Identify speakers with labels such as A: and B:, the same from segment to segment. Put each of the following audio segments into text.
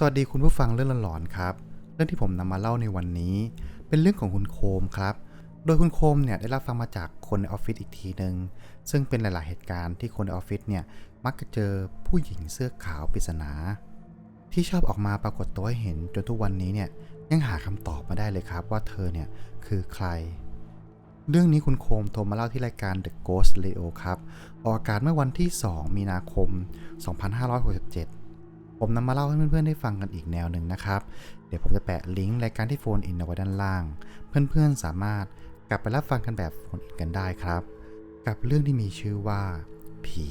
A: สวัสดีคุณผู้ฟังเรื่องหลอนๆครับ เรื่องที่ผมนำมาเล่าในวันนี้ เป็นเรื่องของคุณโคมครับ โดยคุณโคมเนี่ยได้รับฟังมาจากคนในออฟฟิศอีกทีหนึ่งซึ่งเป็นหลาย ๆ เหตุการณ์ที่คนในออฟฟิศเนี่ยมักจะเจอผู้หญิงเสื้อขาวปริศนา ที่ชอบออกมาปรากฏตัวให้เห็นจนทุกวันนี้เนี่ยยังหาคำตอบมาได้เลยครับว่าเธอเนี่ยคือใคร เรื่องนี้คุณโคมโทรมาเล่าที่รายการ The Ghost Leo ครับออกอากาศเมื่อวันที่ 2 มีนาคม 2567 ผมนำมาเล่าให้เพื่อนๆได้ฟังกันอีกแนวหนึ่งนะครับ เดี๋ยวผมจะแปะลิงก์รายการที่โฟนอินเอาไว้ด้านล่าง เพื่อนๆสามารถกลับไปรับฟังกันแบบโฟนอินกันได้ครับ กับเรื่องที่มีชื่อว่า ผี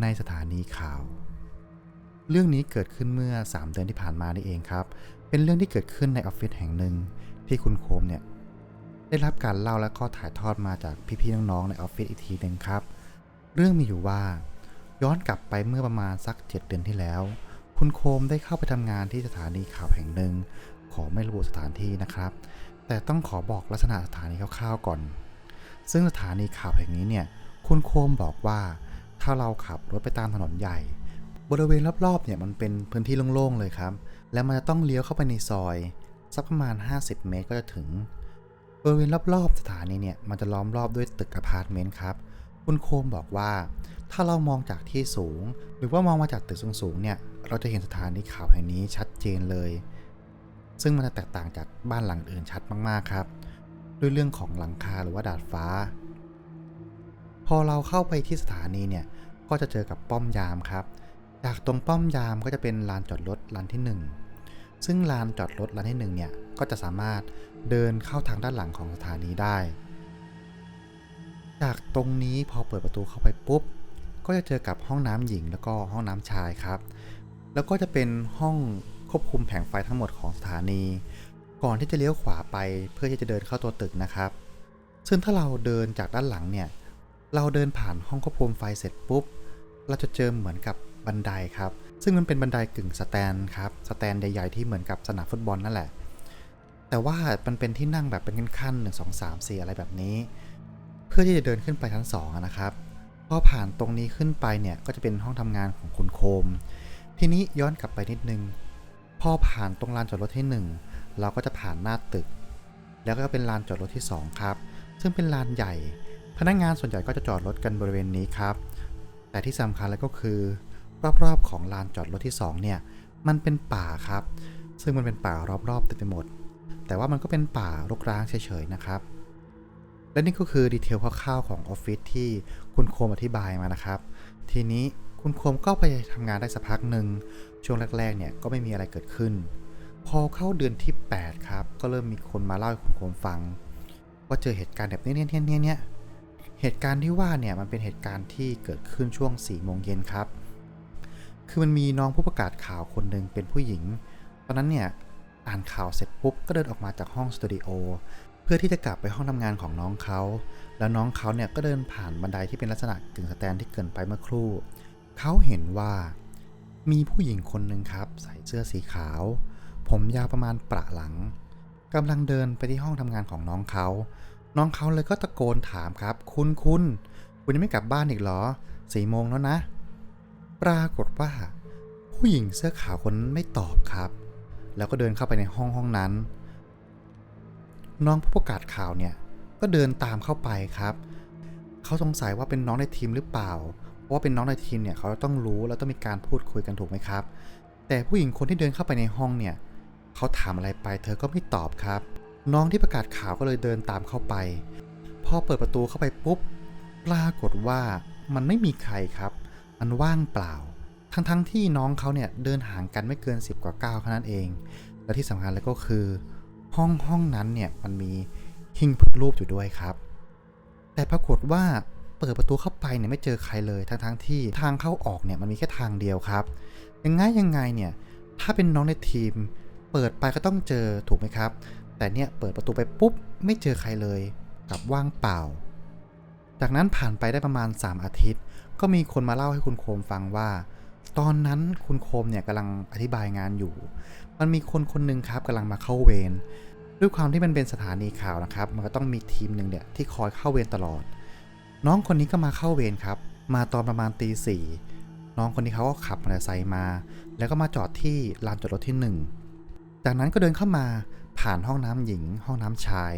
A: ในสถานีข่าว เรื่องนี้เกิดขึ้นเมื่อ 3 เดือนที่ผ่านมานี่เองครับ เป็นเรื่องที่เกิดขึ้นในออฟฟิศแห่งหนึ่งที่คุณโคมเนี่ยได้รับการเล่าและก็ถ่ายทอดมาจากพี่ๆน้องๆในออฟฟิศอีกทีหนึ่งครับ เรื่องมีอยู่ว่า ย้อนกลับไปเมื่อประมาณสัก 7 เดือนที่แล้ว คุณโคมได้เข้าไปทำงานที่สถานีข่าวแห่งหนึ่ง ขอไม่ระบุสถานที่นะครับ แต่ต้องขอบอกลักษณะสถานีคร่าวๆก่อน ซึ่งสถานีข่าวแห่งนี้เนี่ย คุณโคมบอกว่า ถ้าเราขับรถไปตามถนนใหญ่ บริเวณรอบๆเนี่ยมันเป็นพื้นที่โล่งๆเลยครับ แล้วมันจะต้องเลี้ยวเข้าไปในซอยสักประมาณ 50 เมตรก็จะถึง บริเวณรอบๆสถานีเนี่ยมันจะล้อมรอบด้วยตึกอพาร์ตเมนต์ครับ คุณโคมบอกว่า ถ้าเรามองจากที่สูง หรือว่ามองมาจากตึกสูงๆเนี่ย เราจะเห็นสถานีข่าวแห่งนี้ชัดเจนเลย ซึ่งมันจะแตกต่างจากบ้านหลังอื่นชัดมากๆครับ ด้วยเรื่องของหลังคาหรือว่าดาดฟ้า พอเราเข้าไปที่สถานีเนี่ยก็จะเจอกับป้อมยามครับ จากตรงป้อมยามก็จะเป็นลานจอดรถลานที่หนึ่งซึ่งลานจอดรถลานที่หนึ่งเนี่ยก็จะสามารถเดินเข้าทางด้านหลังของสถานีได้ จากตรงนี้พอเปิดประตูเข้าไปปุ๊บ ก็จะเจอกับห้องน้ำหญิงแล้วก็ห้องน้ำชายครับ แล้วก็จะเป็นห้องควบคุมแผงไฟทั้งหมดของสถานี ก่อนที่จะเลี้ยวขวาไปเพื่อที่จะเดินเข้าตัวตึกนะครับ ซึ่งถ้าเราเดินจากด้านหลังเนี่ย เราเดินผ่านห้องควบคุมไฟเสร็จปุ๊บ เราจะเจอเหมือนกับบันไดครับ ซึ่งมันเป็นบันไดกึ่งสแตนครับ สแตนใหญ่ๆที่เหมือนกับสนามฟุตบอลนั่นแหละ แต่ว่ามันเป็นที่นั่งแบบเป็นขั้นๆหนึ่งสองสามสี่อะไรแบบนี้ เพื่อที่จะเดินขึ้นไปชั้นสองนะครับ พอผ่านตรงนี้ขึ้นไปเนี่ยก็จะเป็นห้องทำงานของคุณโคม ทีนี้ย้อนกลับไปนิดนึง พอผ่านตรงลานจอดรถที่หนึ่งเราก็จะผ่านหน้าตึก แล้วก็เป็นลานจอดรถที่สองครับ ซึ่งเป็นลานใหญ่ พนักงานส่วนใหญ่ก็จะจอดรถกันบริเวณนี้ครับ แต่ที่สำคัญเลยก็คือ รอบๆของลานจอดรถที่สองเนี่ย มันเป็นป่าครับ ซึ่งมันเป็นป่ารอบๆเต็มไปหมด แต่ว่ามันก็เป็นป่ารกร้างเฉยๆนะครับ และนี่ก็คือดีเทลคร่าวๆของออฟฟิศที่คุณโคมอธิบายมานะครับ ทีนี้ คุณโคมก็ไปทำงานได้สักพักหนึ่ง ช่วงแรกๆเนี่ยก็ไม่มีอะไรเกิดขึ้น พอเข้าเดือนที่ 8 ครับ ก็เริ่มมีคนมาเล่าให้คุณโคมฟัง ว่าเจอเหตุการณ์แบบนี้เนี่ยเนี่ยเนี่ยเหตุการณ์ที่ว่าเนี่ยมันเป็นเหตุการณ์ที่เกิดขึ้นช่วง4ี่โมงเย็นครับ คือมันมีน้องผู้ประกาศข่าวคนหนึ่งเป็นผู้หญิง ตอนนั้นเนี่ยอ่านข่าวเสร็จปุ๊บก็เดินออกมาจากห้องสตูดิโอเพื่อที่จะกลับไปห้องทำงานของน้องเขา แล้วน้องเขาเนี่ยก็เดินผ่านบันไดที่เป็นลักษณะกึ่งสแตนที่เกินไปเมื่อครู่ เขาเห็นว่า มีผู้หญิงคนหนึ่งครับ ใส่เสื้อสีขาว ผมยาวประมาณประหลังกำลังเดินไปที่ห้องทำงานของน้องเขา น้องเขาเลยก็ตะโกนถามครับ คุณคุณคุณยังไม่กลับบ้านอีกเหรอสี่โมงแล้วนะ ปรากฏว่า ผู้หญิงเสื้อขาวคนไม่ตอบครับ แล้วก็เดินเข้าไปในห้องห้องนั้น น้องผู้ประกาศข่าวเนี่ยก็เดินตามเข้าไปครับ เขาสงสัยว่าเป็นน้องในทีมหรือเปล่า เพราะว่าเป็นน้องในทีมเนี่ยเขาต้องรู้แล้วต้องมีการพูดคุยกันถูกไหมครับ แต่ผู้หญิงคนที่เดินเข้าไปในห้องเนี่ยเขาถามอะไรไป เธอก็ไม่ตอบครับ น้องที่ประกาศข่าวก็เลยเดินตามเข้าไป พอเปิดประตูเข้าไปปุ๊บปรากฏว่ามันไม่มีใครครับ มันว่างเปล่า ทั้งๆทที่น้องเขาเนี่ยเดินห่างกันไม่เกิน 10 กว่าก้าวเท่านั้นเอง และที่สำคัญเลยก็คือ ห้องห้องนั้นเนี่ยมันมีหิ้งพุทธรูปอยู่ด้วยครับ แต่ปรากฏว่า ปิดประตูเข้าไปเนี่ยไม่เจอใครเลยทั้งๆทที่ทางเข้าออกเนี่ยมันมีแค่ทางเดียวครับยังไงยังไงเนี่ยถ้าเป็นน้องในทีม เปิดไปก็ต้องเจอถูกไหมครับ แต่เนี่ยเปิดประตูไปปุ๊บไม่เจอใครเลยกับว่างเปล่า จากนั้นผ่านไปได้ประมาณ 3 อาทิตย์ ก็มีคนมาเล่าให้คุณโคมฟังว่า ตอนนั้นคุณโคมเนี่ยกำลังอธิบายงานอยู่ มันมีคนคนหนึ่งครับกำลังมาเข้าเวรด้วยความที่มันเป็นสถานีข่าวนะครับ มันก็ต้องมีทีมหนึ่งเนี่ยที่คอยเข้าเวรตลอด น้องคนนี้ก็มาเข้าเวรครับ มาตอนประมาณตีสี่น้องคนนี้เขาก็ขับมอเตอร์ไซค์มา แล้วก็มาจอดที่ลานจอดรถที่หนึ่งจากนั้นก็เดินเข้ามาผ่านห้องน้ำหญิง ห้องน้ำชาย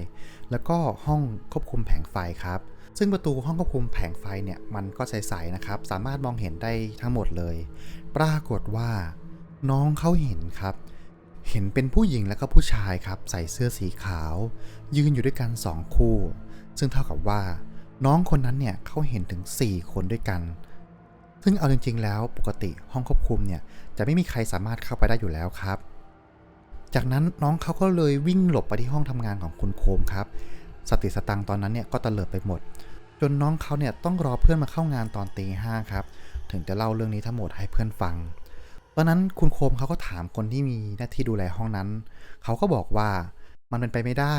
A: แล้วก็ห้องควบคุมแผงไฟครับ ซึ่งประตูห้องควบคุมแผงไฟเนี่ยมันก็ใสๆนะครับ สามารถมองเห็นได้ทั้งหมดเลย ปรากฏว่า น้องเขาเห็นครับ เห็นเป็นผู้หญิงและก็ผู้ชายครับ ใส่เสื้อสีขาว ยืนอยู่ด้วยกันสองคู่ ซึ่งเท่ากับว่า น้องคนนั้นเนี่ยเขาเห็นถึง 4 คนด้วยกัน ซึ่งเอาจริง ๆ แล้วปกติห้องควบคุมเนี่ยจะไม่มีใครสามารถเข้าไปได้อยู่แล้วครับ จากนั้นน้องเขาก็เลยวิ่งหลบไปที่ห้องทำงานของคุณโคมครับ สติสตังตอนนั้นเนี่ยก็เตลิดไปหมด จนน้องเขาเนี่ยต้องรอเพื่อนมาเข้างานตอนตีห้าครับ ถึงจะเล่าเรื่องนี้ทั้งหมดให้เพื่อนฟังตอนนั้นคุณโคมเขาก็ถามคนที่มีหน้าที่ดูแลห้องนั้น เขาก็บอกว่ามันเป็นไปไม่ได้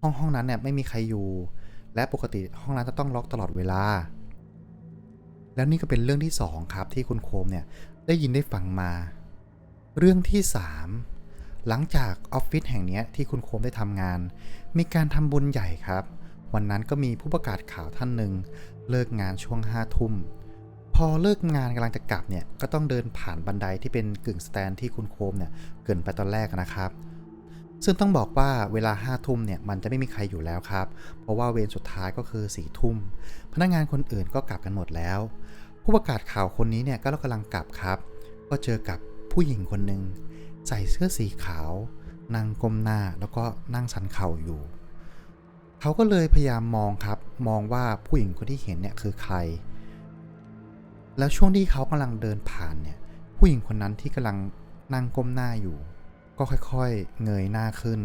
A: ห้องห้องนั้นเนี่ยไม่มีใครอยู่ และปกติห้องนั้นจะต้องล็อกตลอดเวลา แล้วนี่ก็เป็นเรื่องที่สองครับที่คุณโคมเนี่ยได้ยินได้ฟังมา เรื่องที่สามหลังจากออฟฟิศแห่งนี้ที่คุณโคมได้ทำงาน มีการทำบุญใหญ่ครับ วันนั้นก็มีผู้ประกาศข่าวท่านหนึ่งเลิกงานช่วงห้าทุ่มพอเลิกงานกำลังจะกลับเนี่ยก็ต้องเดินผ่านบันไดที่เป็นกึ่งสแตนที่คุณโคมเนี่ยเกินไปตอนแรกนะครับ ซึ่งต้องบอกว่าเวลาห้าทุ่มเนี่ยมันจะไม่มีใครอยู่แล้วครับ เพราะว่าเวรสุดท้ายก็คือสี่ทุ่ม พนักงานคนอื่นก็กลับกันหมดแล้ว ผู้ประกาศข่าวคนนี้เนี่ยก็กำลังกลับครับ ก็เจอกับผู้หญิงคนหนึ่งใส่เสื้อสีขาว นั่งก้มหน้าแล้วก็นั่งสันเข่าอยู่ เขาก็เลยพยายามมองครับ มองว่าผู้หญิงคนที่เห็นเนี่ยคือใคร แล้วช่วงที่เขากำลังเดินผ่านเนี่ยผู้หญิงคนนั้นที่กำลังนั่งก้มหน้าอยู่ ก็ค่อยๆ เงยหน้าขึ้น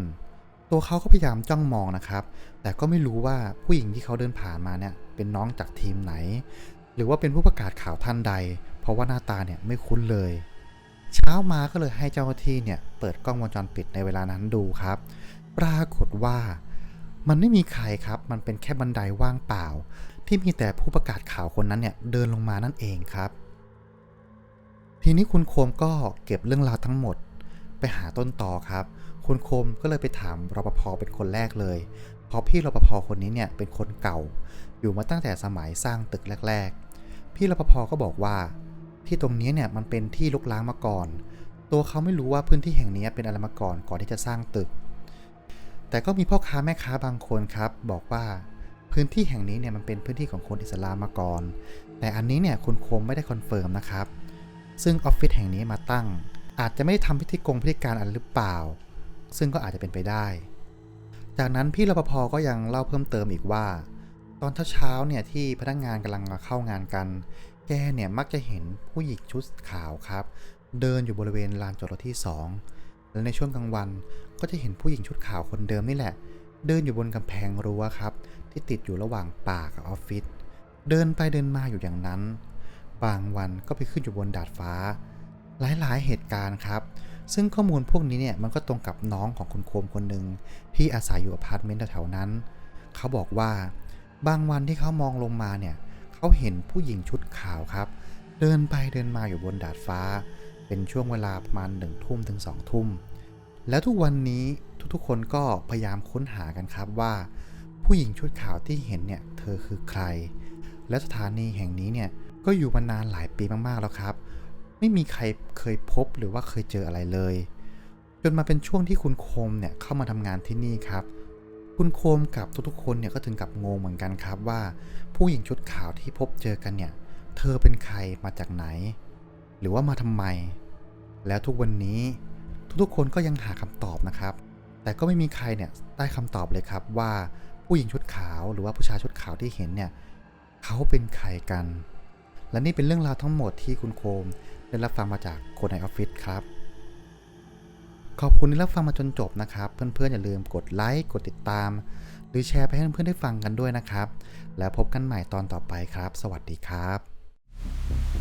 A: ตัวเขาก็พยายามจ้องมองนะครับ แต่ก็ไม่รู้ว่าผู้หญิงที่เขาเดินผ่านมาเนี่ยเป็นน้องจากทีมไหน หรือว่าเป็นผู้ประกาศข่าวท่านใด เพราะว่าหน้าตาเนี่ยไม่คุ้นเลย เช้ามาก็เลยให้เจ้าหน้าที่เนี่ยเปิดกล้องวงจรปิดในเวลานั้นดูครับ ปรากฏว่ามันไม่มีใครครับ มันเป็นแค่บันไดว่างเปล่า ที่มีแต่ผู้ประกาศข่าวคนนั้นเนี่ยเดินลงมานั่นเองครับ ทีนี้คุณโคมก็เก็บเรื่องราวทั้งหมด ไปหาต้นต่อครับ คุณคมก็เลยไปถามรปภเป็นคนแรกเลยเพราะพี่รปภคนนี้เนี่ยเป็นคนเก่า อยู่มาตั้งแต่สมัยสร้างตึกแรก ๆ พี่รปภก็บอกว่า ที่ตรงนี้เนี่ยมันเป็นที่ลุกล้างมาก่อน ตัวเขาไม่รู้ว่าพื้นที่แห่งนี้เป็นอะไรมาก่อนก่อนที่จะสร้างตึก แต่ก็มีพ่อค้าแม่ค้าบางคนครับ บอกว่าพื้นที่แห่งนี้เนี่ยมันเป็นพื้นที่ของคนอิสลามมาก่อน แต่อันนี้เนี่ยคุณคมไม่ได้คอนเฟิร์มนะครับ ซึ่งออฟฟิศแห่งนี้มาตั้ง อาจจะไม่ได้ทำพิธีกงพิธีการอะไรหรือเปล่า ซึ่งก็อาจจะเป็นไปได้ จากนั้นพี่รปภก็ยังเล่าเพิ่มเติมอีกว่า ตอนเช้าๆเนี่ยที่พนักงานกำลังมาเข้างานกัน แกเนี่ยมักจะเห็นผู้หญิงชุดขาวครับ เดินอยู่บริเวณลานจอดรถที่ 2 และในช่วงกลางวันก็จะเห็นผู้หญิงชุดขาวคนเดิมนี่แหละ เดินอยู่บนกำแพงรั้วครับ ที่ติดอยู่ระหว่างป่ากับออฟฟิศเดินไปเดินมาอยู่อย่างนั้น บางวันก็ไปขึ้นอยู่บนดาดฟ้า หลายๆ เหตุการณ์ครับ ซึ่งข้อมูลพวกนี้เนี่ยมันก็ตรงกับน้องของคุณโคมคนหนึ่งที่อาศัยอยู่อพาร์ตเมนต์แถวๆนั้น เขาบอกว่าบางวันที่เขามองลงมาเนี่ยเขาเห็นผู้หญิงชุดขาวครับ เดินไปเดินมาอยู่บนดาดฟ้า เป็นช่วงเวลาประมาณหนึ่งทุ่มถึงสองทุ่ม แล้วทุกวันนี้ทุกๆคนก็พยายามค้นหากันครับว่า ผู้หญิงชุดขาวที่เห็นเนี่ยเธอคือใคร และสถานีแห่งนี้เนี่ยก็อยู่มานานหลายปีมากๆแล้วครับ ไม่มีใครเคยพบหรือว่าเคยเจออะไรเลย จนมาเป็นช่วงที่คุณโคมเนี่ยเข้ามาทำงานที่นี่ครับ คุณโคมกับทุกๆคนเนี่ยก็ถึงกับงงเหมือนกันครับว่า ผู้หญิงชุดขาวที่พบเจอกันเนี่ย เธอเป็นใครมาจากไหน หรือว่ามาทำไม แล้วทุกวันนี้ทุกๆคนก็ยังหาคำตอบนะครับ แต่ก็ไม่มีใครเนี่ยได้คำตอบเลยครับว่าผู้หญิงชุดขาวหรือว่าผู้ชายชุดขาวที่เห็นเนี่ยเขาเป็นใครกัน และนี่เป็นเรื่องราวทั้งหมดที่คุณโคม ได้รับฟังมาจากคนในออฟฟิศครับ ขอบคุณที่รับฟังมาจนจบนะครับ เพื่อนๆอย่าลืมกดไลค์กดติดตาม หรือแชร์ไปให้เพื่อนๆได้ฟังกันด้วยนะครับ แล้วพบกันใหม่ตอนต่อไปครับ สวัสดีครับ